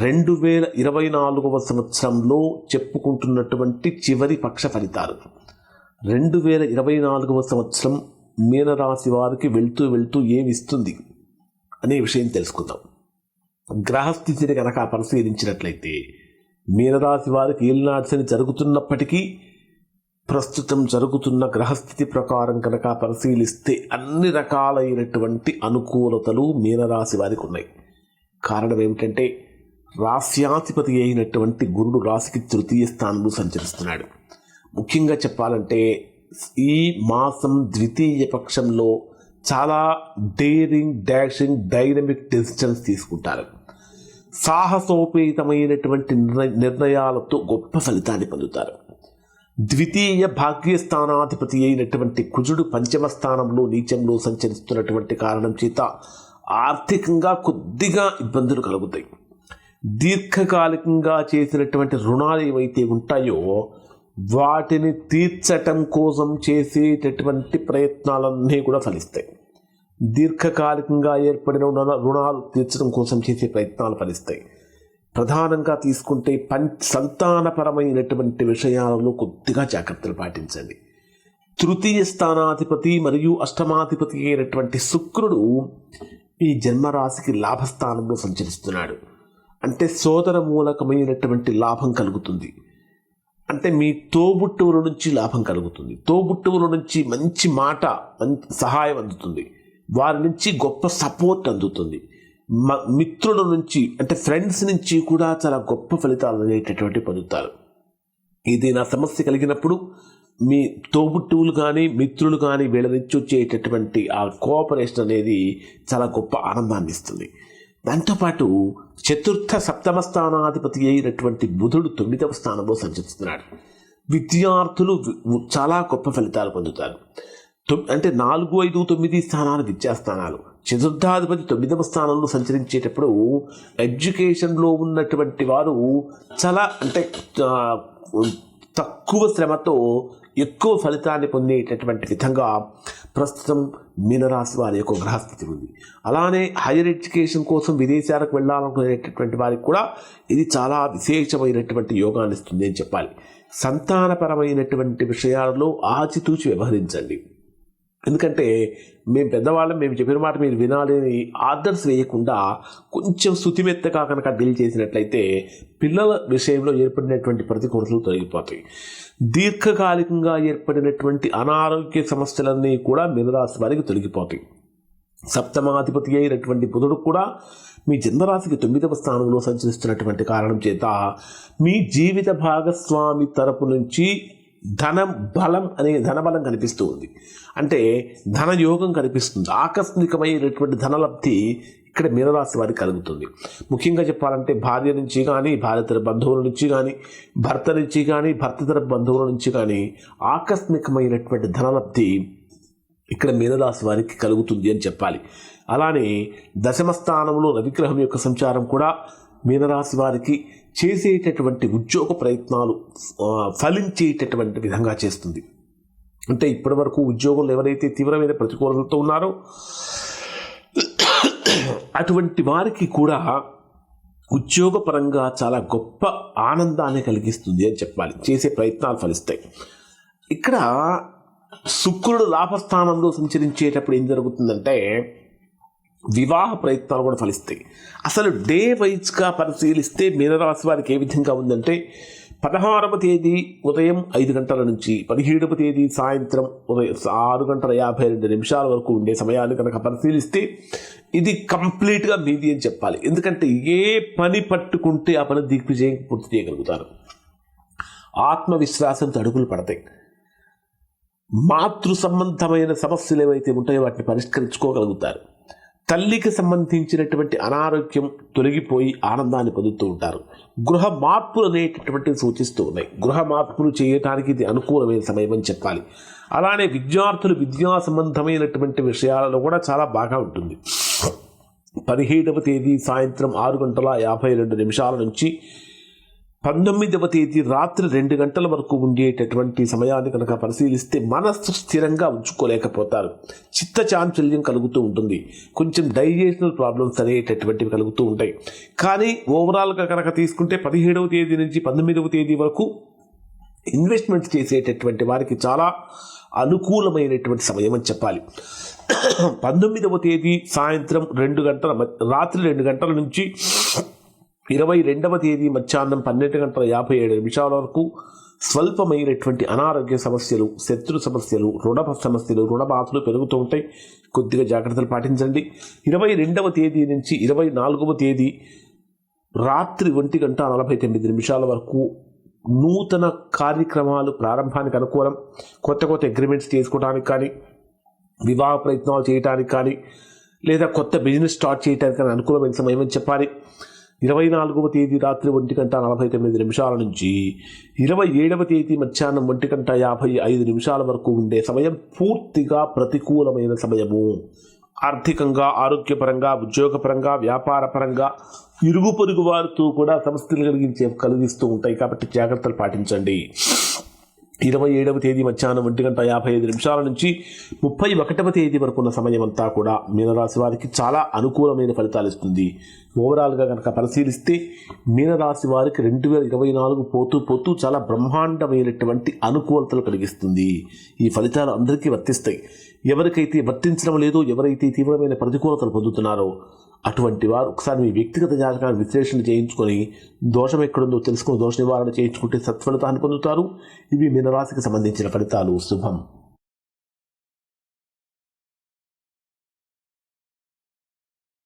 రెండు వేల ఇరవై నాలుగవ సంవత్సరంలో చెప్పుకుంటున్నటువంటి చివరి పక్ష ఫలితాలు. రెండు వేల ఇరవై నాలుగవ సంవత్సరం మీనరాశి వారికి వెళ్తూ వెళ్తూ ఏమిస్తుంది అనే విషయం తెలుసుకుందాం. గ్రహస్థితిని కనుక పరిశీలించినట్లయితే మీనరాశి వారికి ఏలినాడ్సని జరుగుతున్నప్పటికీ ప్రస్తుతం జరుగుతున్న గ్రహస్థితి ప్రకారం కనుక పరిశీలిస్తే అన్ని రకాలైనటువంటి అనుకూలతలు మీనరాశి వారికి ఉన్నాయి. కారణం ఏమిటంటే రాస్యాధిపతి అయినటువంటి గురుడు రాశికి తృతీయ స్థానంలో సంచరిస్తున్నాడు. ముఖ్యంగా చెప్పాలంటే ఈ మాసం ద్వితీయ పక్షంలో చాలా డేరింగ్ డాషింగ్ డైనమిక్ డెసిషన్స్ తీసుకుంటారు. సాహసోపేతమైనటువంటి నిర్ణయ నిర్ణయాలతో గొప్ప ఫలితాన్ని పొందుతారు. ద్వితీయ భాగ్యస్థానాధిపతి అయినటువంటి కుజుడు పంచమ స్థానంలో నీచంలో సంచరిస్తున్నటువంటి కారణం చేత ఆర్థికంగా కొద్దిగా ఇబ్బందులు కలుగుతాయి. దీర్ఘకాలికంగా చేసినటువంటి రుణాలు ఏవైతే ఉంటాయో వాటిని తీర్చటం కోసం చేసేటటువంటి ప్రయత్నాలన్నీ కూడా ఫలిస్తాయి. దీర్ఘకాలికంగా ఏర్పడిన రుణాలు తీర్చడం కోసం చేసే ప్రయత్నాలు ఫలిస్తాయి. ప్రధానంగా తీసుకుంటే పం సంతానపరమైనటువంటి విషయాలలో కొద్దిగా జాగ్రత్తలు పాటించండి. తృతీయ స్థానాధిపతి మరియు అష్టమాధిపతి అయినటువంటి శుక్రుడు ఈ జన్మరాశికి లాభస్థానంలో సంచరిస్తున్నాడు. అంటే సోదర మూలకమైనటువంటి లాభం కలుగుతుంది. అంటే మీ తోబుట్టువుల నుంచి లాభం కలుగుతుంది. తోబుట్టువుల నుంచి మంచి మాట సహాయం అందుతుంది. వారి నుంచి గొప్ప సపోర్ట్ అందుతుంది. మ- మిత్రుల నుంచి అంటే ఫ్రెండ్స్ నుంచి కూడా చాలా గొప్ప ఫలితాలు అనేటటువంటి పొందుతారు. ఇది నా సమస్య కలిగినప్పుడు మీ తోబుట్టువులు కానీ మిత్రులు కానీ వీళ్ళ నుంచి వచ్చేటటువంటి ఆ కోఆపరేషన్ అనేది చాలా గొప్ప ఆనందాన్ని ఇస్తుంది. దాంతోపాటు చతుర్థ సప్తమ స్థానాధిపతి అయినటువంటి బుధుడు తొమ్మిదవ స్థానంలో సంచరిస్తున్నాడు. విద్యార్థులు చాలా గొప్ప ఫలితాలు పొందుతారు. అంటే నాలుగు ఐదు తొమ్మిది స్థానాలు విద్యాస్థానాలు. చతుర్థాధిపతి తొమ్మిదవ స్థానంలో సంచరించేటప్పుడు ఎడ్యుకేషన్లో ఉన్నటువంటి వారు చాలా అంటే తక్కువ శ్రమతో ఎక్కువ ఫలితాన్ని పొందేటటువంటి విధంగా ప్రస్తుతం మీనరాశి వారి యొక్క గ్రహస్థితి ఉంది. అలానే హైయర్ ఎడ్యుకేషన్ కోసం విదేశాలకు వెళ్ళాలనుకునేటటువంటి వారికి కూడా ఇది చాలా విశేషమైనటువంటి యోగాన్ని ఇస్తుంది అని చెప్పాలి. సంతానపరమైనటువంటి విషయాలలో ఆచితూచి వ్యవహరించండి. ఎందుకంటే మేము పెద్దవాళ్ళం మేము చెప్పిన మాట మీరు వినాలని ఆర్డర్స్ వేయకుండా కొంచెం శుతిమెత్తగా కనుక డీల్ చేసినట్లయితే పిల్లల విషయంలో ఏర్పడినటువంటి ప్రతికూలతలు తొలగిపోతాయి. దీర్ఘకాలికంగా ఏర్పడినటువంటి అనారోగ్య సమస్యలన్నీ కూడా మినరాశి వారికి తొలగిపోతాయి. సప్తమాధిపతి అయినటువంటి బుధుడు కూడా మీ జన్మరాశికి తొమ్మిదవ స్థానంలో సంచరిస్తున్నటువంటి కారణం చేత మీ జీవిత భాగస్వామి తరపు నుంచి ధనం బలం అనే ధనబలం కనిపిస్తూ ఉంది. అంటే ధనయోగం కనిపిస్తుంది. ఆకస్మికమైనటువంటి ధనలబ్ధి ఇక్కడ మీనరాశి వారికి కలుగుతుంది. ముఖ్యంగా చెప్పాలంటే భార్య నుంచి కానీ భార్యతర బంధువుల నుంచి కానీ భర్త నుంచి కానీ భర్తతర బంధువుల నుంచి కానీ ఆకస్మికమైనటువంటి ధనలబ్ధి ఇక్కడ మీనరాశి వారికి కలుగుతుంది అని చెప్పాలి. అలానే దశమ స్థానంలో రవిగ్రహం యొక్క సంచారం కూడా మీనరాశి వారికి చేసేటటువంటి ఉద్యోగ ప్రయత్నాలు ఫలించేటటువంటి విధంగా చేస్తుంది. అంటే ఇప్పటి వరకు ఉద్యోగులు ఎవరైతే తీవ్రమైన ప్రతికూలతలతో ఉన్నారో అటువంటి వారికి కూడా ఉద్యోగపరంగా చాలా గొప్ప ఆనందాన్ని కలిగిస్తుంది అని చెప్పాలి. చేసే ప్రయత్నాలు ఫలిస్తాయి. ఇక్కడ శుక్రుడు లాభస్థానంలో సంచరించేటప్పుడు ఏం జరుగుతుందంటే వివాహ ప్రయత్నాలు కూడా ఫలిస్తాయి. అసలు డే వైజ్గా పరిశీలిస్తే మీనరాశి వారికి ఏ విధంగా ఉందంటే పదహారవ తేదీ ఉదయం ఐదు గంటల నుంచి పదిహేడవ తేదీ సాయంత్రం ఉదయం ఆరు గంటల యాభై రెండు నిమిషాల వరకు ఉండే సమయాన్ని కనుక పరిశీలిస్తే ఇది కంప్లీట్గా మీది అని చెప్పాలి. ఎందుకంటే ఏ పని పట్టుకుంటే ఆ పని దిగ్విజయం పూర్తి చేయగలుగుతారు. ఆత్మవిశ్వాసంతో అడుగులు పడతాయి. మాతృ సంబంధమైన సమస్యలు ఏవైతే ఉంటాయో వాటిని పరిష్కరించుకోగలుగుతారు. తల్లికి సంబంధించినటువంటి అనారోగ్యం తొలగిపోయి ఆనందాన్ని పొందుతూ ఉంటారు. గృహ మార్పులు అనేటటువంటివి సూచిస్తూ ఉన్నాయి. గృహ మార్పులు చేయటానికి ఇది అనుకూలమైన సమయం అని చెప్పాలి. అలానే విద్యార్థులు విద్యా సంబంధమైనటువంటి విషయాలలో కూడా చాలా బాగా ఉంటుంది. పదిహేడవ తేదీ సాయంత్రం ఆరు గంటల యాభై రెండు నిమిషాల నుంచి పంతొమ్మిదవ తేదీ రాత్రి రెండు గంటల వరకు ఉండేటటువంటి సమయాన్ని కనుక పరిశీలిస్తే మనస్సు స్థిరంగా ఉంచుకోలేకపోతారు. చిత్త చాంచల్యం కలుగుతూ ఉంటుంది. కొంచెం డైజెషనల్ ప్రాబ్లమ్స్ అనేటటువంటివి కలుగుతూ ఉంటాయి. కానీ ఓవరాల్గా కనుక తీసుకుంటే పదిహేడవ తేదీ నుంచి పంతొమ్మిదవ తేదీ వరకు ఇన్వెస్ట్మెంట్ చేసేటటువంటి వారికి చాలా అనుకూలమైనటువంటి సమయం అని చెప్పాలి. పంతొమ్మిదవ తేదీ సాయంత్రం రెండు గంటల రాత్రి రెండు గంటల నుంచి ఇరవై రెండవ తేదీ మధ్యాహ్నం పన్నెండు గంటల యాభై ఏడు నిమిషాల వరకు స్వల్పమైనటువంటి అనారోగ్య సమస్యలు శత్రు సమస్యలు రుణ సమస్యలు రుణబాధలు పెరుగుతూ ఉంటాయి. కొద్దిగా జాగ్రత్తలు పాటించండి. ఇరవై రెండవ తేదీ నుంచి ఇరవై నాలుగవ తేదీ రాత్రి ఒంటి గంట నలభై తొమ్మిది నిమిషాల వరకు నూతన కార్యక్రమాలు ప్రారంభానికి అనుకూలం. కొత్త కొత్త అగ్రిమెంట్స్ చేసుకోవడానికి కానీ వివాహ ప్రయత్నాలు చేయడానికి కానీ లేదా కొత్త బిజినెస్ స్టార్ట్ చేయడానికి కానీ అనుకూలమైన సమయం అని చెప్పాలి. ఇరవై నాలుగవ తేదీ రాత్రి ఒంటి గంట నలభై తొమ్మిది నిమిషాల నుంచి ఇరవై ఏడవ తేదీ మధ్యాహ్నం ఒంటి గంట యాభై ఐదు నిమిషాల వరకు ఉండే సమయం పూర్తిగా ప్రతికూలమైన సమయము. ఆర్థికంగా ఆరోగ్యపరంగా ఉద్యోగపరంగా వ్యాపారపరంగా ఇరుగు పొరుగు వారితో కూడా సమస్యలు కలిగించే కలిగిస్తూ ఉంటాయి కాబట్టి జాగ్రత్తలు పాటించండి. ఇరవై ఏడవ తేదీ మధ్యాహ్నం ఒంటి గంట యాభై ఐదు నిమిషాల నుంచి ముప్పై ఒకటవ తేదీ వరకు ఉన్న సమయం అంతా కూడా మీనరాశి వారికి చాలా అనుకూలమైన ఫలితాలు ఇస్తుంది. ఓవరాల్గా కనుక పరిశీలిస్తే మీనరాశి వారికి రెండు వేల ఇరవై నాలుగు పోతూ పోతూ చాలా బ్రహ్మాండమైనటువంటి అనుకూలతలు కలిగిస్తుంది. ఈ ఫలితాలు అందరికీ వర్తిస్తాయి. ఎవరికైతే వర్తించడం లేదో ఎవరైతే తీవ్రమైన ప్రతికూలతలు పొందుతున్నారో అటువంటి వారు ఒకసారి మీ వ్యక్తిగత జాతకాన్ని విశ్లేషణ చేయించుకొని దోషం ఎక్కడుందో తెలుసుకుని దోష నివారణ చేయించుకుంటే సత్ఫలితాన్ని పొందుతారు. ఇవి మీనరాశికి సంబంధించిన ఫలితాలు. శుభం.